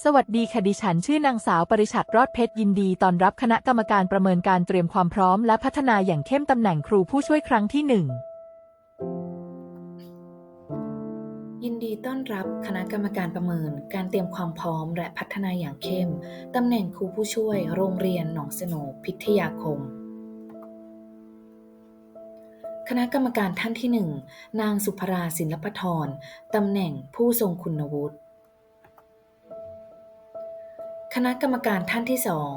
สวัสดีค่ะดิฉันชื่อนางสาวปริชัดรอดเพชรยินดีตอนรับคณะกรรมการประเมินการเตรียมความพร้อมและพัฒนาอย่างเข้มตำแหน่งครูผู้ช่วยครั้งที่หนึ่งยินดีต้อนรับคณะกรรมการประเมิน การเตรียมความพร้อมและพัฒนาอย่างเข้ม ตำแหน่งครูผู้ช่วยโรงเรียนหนองสนพิทยาคม คณะกรรมการท่านที่หนึ่งนางสุภราศิลปธรตำแหน่งผู้ทรงคุณวุฒิ คณะกรรมการท่านที่สอง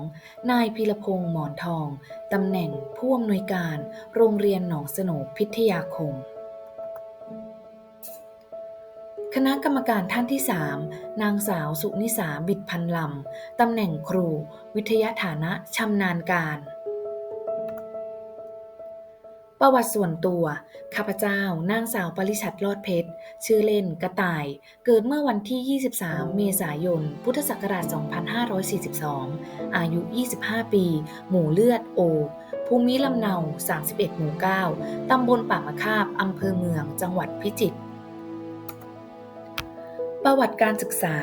นายพีรพงษ์หมอนทอง ตำแหน่งผู้อำนวยการ โรงเรียนหนองสนุพิทยาคม คณะกรรมการท่านที่3นางสาวสุนิสาบิดพันลำ ตำแหน่งครู วิทยาฐานะชำนาญการ ประวัติส่วนตัว ข้าพเจ้านางสาวปริชัดรอดเพชร ชื่อเล่นกระต่าย เกิดเมื่อวันที่ 23 เมษายน พุทธศักราช 2542 อายุ 25 ปี หมู่เลือดโอ ภูมิลำเนา 31 หมู่ 9 ตำบลป่ามะคาบ อำเภอเมือง จังหวัดพิจิตร ประวัติการศึกษา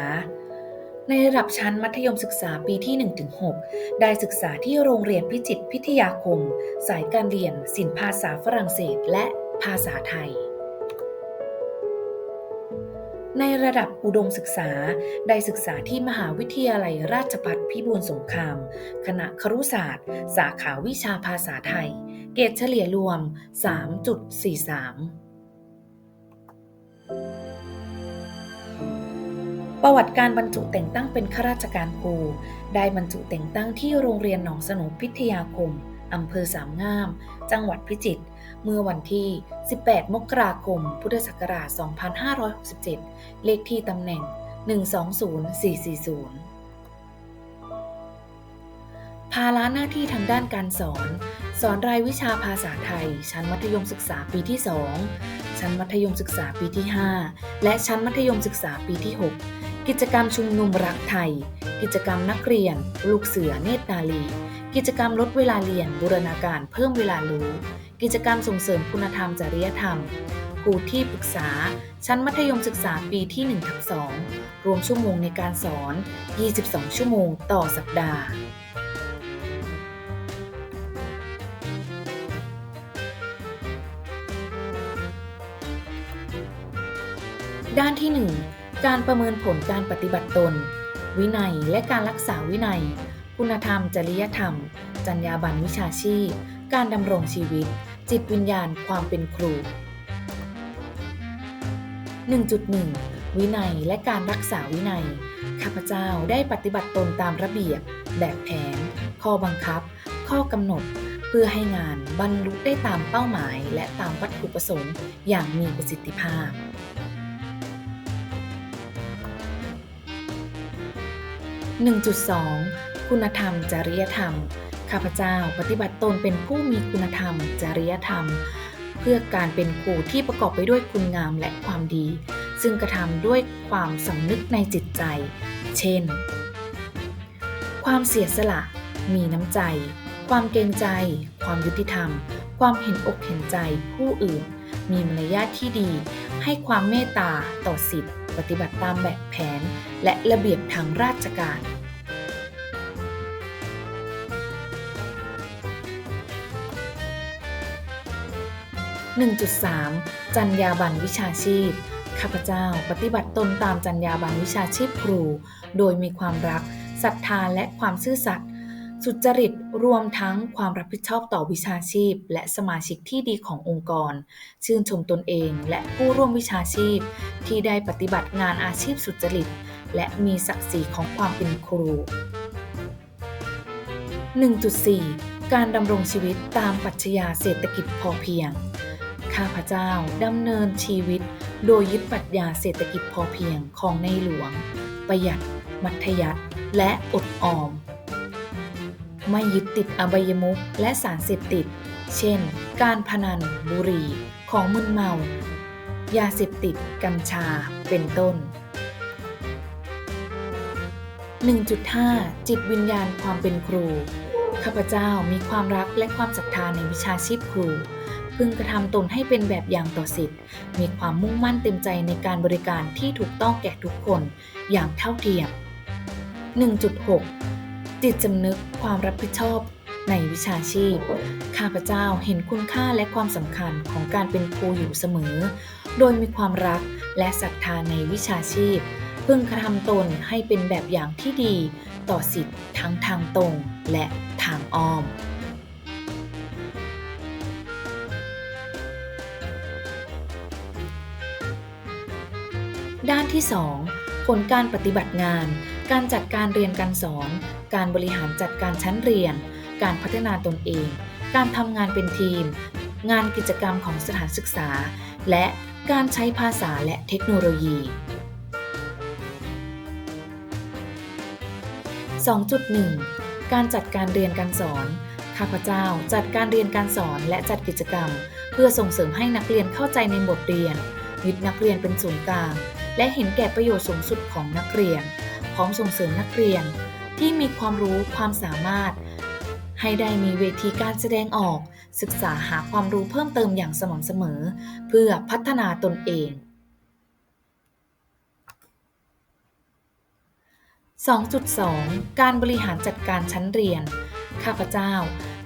ในระดับชั้นมัธยมศึกษาปีที่ 1-6 ได้ศึกษาที่โรงเรียนพิจิตรพิทยาคม สายการเรียนศิลปภาษาฝรั่งเศสและภาษาไทย ในระดับอุดมศึกษา ได้ศึกษาที่มหาวิทยาลัยราชภัฏพิบูลสงคราม คณะครุศาสตร์ สาขาวิชาภาษาไทย เกรดเฉลี่ยรวม 3.43 ประวัติการบรรจุแต่งตั้งเป็นข้าราชการครู ได้บรรจุแต่งตั้งที่โรงเรียนหนองสนุพิทยาคม อำเภอสามงาม จังหวัดพิจิตร เมื่อวันที่ 18 มกราคม พุทธศักราช 2567 เลขที่ตำแหน่ง 120440 ภาระหน้าที่ทางด้านการสอน สอนรายวิชาภาษาไทย ชั้นมัธยมศึกษาปีที่ 2 ชั้นมัธยมศึกษาปีที่ 5 และชั้นมัธยมศึกษาปีที่ 6 กิจกรรมชุมนุมรักไทย กิจกรรมนักเรียน ลูกเสือเนตรนาลี กิจกรรมลดเวลาเรียนบูรณาการเพิ่มเวลารู้ กิจกรรมส่งเสริมคุณธรรมจริยธรรมครูที่ปรึกษา ชั้นมัธยมศึกษาปีที่1ทับ2รวมชั่วโมงในการสอน 22 ชั่วโมงต่อสัปดาห์ด้านที่ 1 การประเมินผลการปฏิบัติตน วินัยและการรักษาวินัย คุณธรรม จริยธรรม จรรยาบรรณวิชาชีพ การดำรงชีวิต จิตวิญญาณ ความเป็นครู 1.1 วินัยและการรักษาวินัย ข้าพเจ้าได้ปฏิบัติตนตามระเบียบ แบบแผน ข้อบังคับ ข้อกำหนด เพื่อให้งานบรรลุได้ตามเป้าหมาย และตามวัตถุประสงค์อย่างมีประสิทธิภาพ 1.2 คุณธรรม จริยธรรม ข้าพเจ้าปฏิบัติตนเป็นผู้มีคุณธรรม จริยธรรม เพื่อการเป็นครูที่ประกอบไปด้วยคุณงามและความดี ซึ่งกระทำด้วยความสำนึกในจิตใจ เช่น ความเสียสละ มีน้ำใจ ความเกรงใจ ความยุติธรรม ความเห็นอกเห็นใจผู้อื่น มีมารยาทที่ดี ให้ความเมตตาต่อสิทธิ ปฏิบัติตามแบบแผน และระเบียบทางราชการ 1.3จรรยาบรรณวิชาชีพ ข้าพเจ้าปฏิบัติตนตามจรรยาบรรณวิชาชีพครู โดยมีความรักศรัทธาและความซื่อสัตย์ สุจริตรวมทั้งความรับผิดชอบต่อวิชาชีพ และสมาชิกที่ดีขององค์กร ชื่นชมตนเองและผู้ร่วมวิชาชีพ ที่ได้ปฏิบัติงานอาชีพสุจริต และมีศักดิ์ศรีของความเป็นครู 1.4 การดำรงชีวิตตามปรัชญาเศรษฐกิจพอเพียง ข้าพเจ้าดำเนินชีวิต โดยยึดปรัชญาเศรษฐกิจพอเพียงของในหลวง ประหยัด มัธยัติและอดออม ไม่ยึดติดอบายมุขและสารเสพติด เช่น การพนัน บุหรี่ ของมึนเมา ยาเสพติด กัญชา เป็นต้น 1.5 จิตวิญญาณความเป็นครู ข้าพเจ้ามีความรักและความศรัทธาในวิชาชีพครู พึงกระทำตนให้เป็นแบบอย่างต่อสิทธิ์ มีความมุ่งมั่นเต็มใจในการบริการที่ถูกต้องแก่ทุกคน อย่างเท่าเทียม 1.6 จิตสำนึกความรับผิดชอบในวิชาชีพ ข้าพเจ้าเห็นคุณค่าและความสำคัญของการเป็นครูอยู่เสมอ โดยมีความรักและศรัทธาในวิชาชีพ พึงกระทำตนให้เป็นแบบอย่างที่ดี ต่อสิทธิ์ทั้งทางตรงและทางอ้อม ด้านที่ 2 ผลการปฏิบัติงาน การจัดการเรียนการสอน การบริหารจัดการชั้นเรียน การพัฒนาตนเอง การทำงานเป็นทีม งานกิจกรรมของสถานศึกษา และการใช้ภาษาและเทคโนโลยี 2.1 การจัดการเรียนการสอน ข้าพเจ้าจัดการเรียนการสอนและจัดกิจกรรม เพื่อส่งเสริมให้นักเรียนเข้าใจในบทเรียนยึดนักเรียนเป็นศูนย์กลาง และเห็นแก่ประโยชน์สูงสุดของนักเรียน พร้อมส่งเสริมนักเรียน ที่มีความรู้ความสามารถ ให้ได้มีเวทีการแสดงออก ศึกษาหาความรู้เพิ่มเติมอย่างสม่ำเสมอ เพื่อพัฒนาตนเอง 2.2 การบริหารจัดการชั้นเรียน ข้าพเจ้า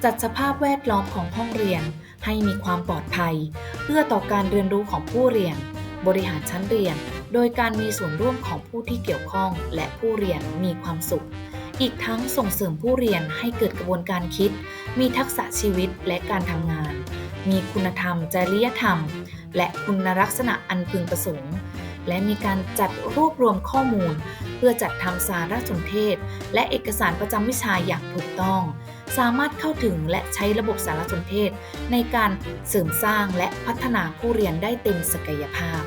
จัดสภาพแวดล้อมของห้องเรียนให้มีความปลอดภัย เพื่อต่อการเรียนรู้ของผู้เรียน บริหารชั้นเรียน โดยการมีส่วนร่วมของผู้ที่เกี่ยวข้องและผู้เรียนมีความสุข อีกทั้งส่งเสริมผู้เรียนให้เกิดกระบวนการคิด มีทักษะชีวิตและการทำงาน มีคุณธรรม จริยธรรม และคุณลักษณะอันพึงประสงค์ และมีการจัดรวบรวมข้อมูล เพื่อจัดทำสารสนเทศ และเอกสารประจำวิชาอย่างถูกต้อง สามารถเข้าถึงและใช้ระบบสารสนเทศ ในการเสริมสร้างและพัฒนาผู้เรียนได้เต็มศักยภาพ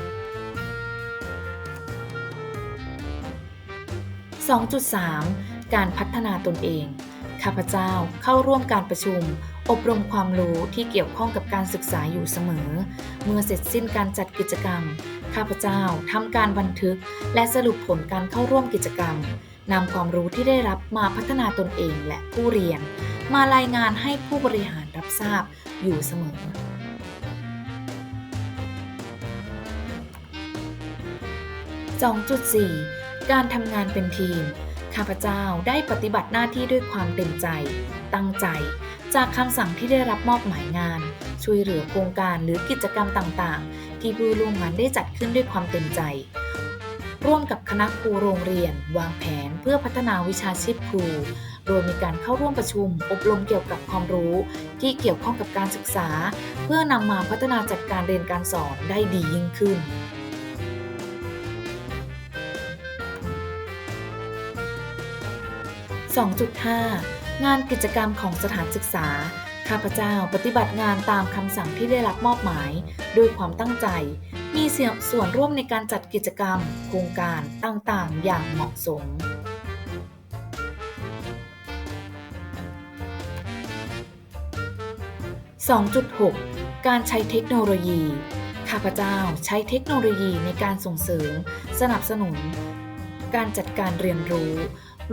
2.3 การพัฒนาตนเอง ข้าพเจ้าเข้าร่วมการประชุม อบรมความรู้ที่เกี่ยวข้องกับการศึกษาอยู่เสมอ เมื่อเสร็จสิ้นการจัดกิจกรรม ข้าพเจ้าทำการบันทึก และสรุปผลการเข้าร่วมกิจกรรมนำความรู้ที่ได้รับมาพัฒนาตนเองและผู้เรียน มารายงานให้ผู้บริหารรับทราบอยู่เสมอ 2.4 การทำงานเป็นทีม ข้าพเจ้าได้ปฏิบัติหน้าที่ด้วยความเต็มใจ ตั้งใจ จากคำสั่งที่ได้รับมอบหมายงาน ช่วยเหลือโครงการหรือกิจกรรมต่างๆ ที่ผู้ร่วมงานได้จัดขึ้นด้วยความเต็มใจ ร่วมกับคณะครูโรงเรียน วางแผนเพื่อพัฒนาวิชาชีพครู โดยมีการเข้าร่วมประชุม อบรมเกี่ยวกับความรู้ ที่เกี่ยวข้องกับการศึกษา เพื่อนำมาพัฒนาจัดการเรียนการสอนได้ดียิ่งขึ้น 2.5 งานกิจกรรมของสถานศึกษา ข้าพเจ้าปฏิบัติงานตามคำสั่งที่ได้รับมอบหมาย ด้วยความตั้งใจ มีส่วนร่วมในการจัดกิจกรรม โครงการต่างๆ อย่างเหมาะสม2.6 การใช้เทคโนโลยี ข้าพเจ้าใช้เทคโนโลยีในการส่งเสริม สนับสนุน การจัดการเรียนรู้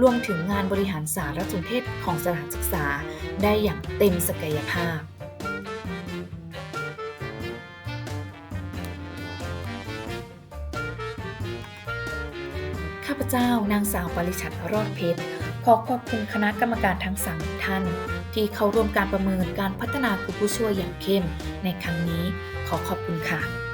รวมถึงงานบริหารสารสนเทศของสถานศึกษา ได้อย่างเต็มศักยภาพข้าพเจ้านางสาวปริชัดรอดเพชรขอขอบคุณคณะกรรมการทั้งสามท่าน ที่เข้าร่วมการประเมินการพัฒนาครูผู้ช่วยอย่างเข้ม ในครั้งนี้ขอขอบคุณค่ะ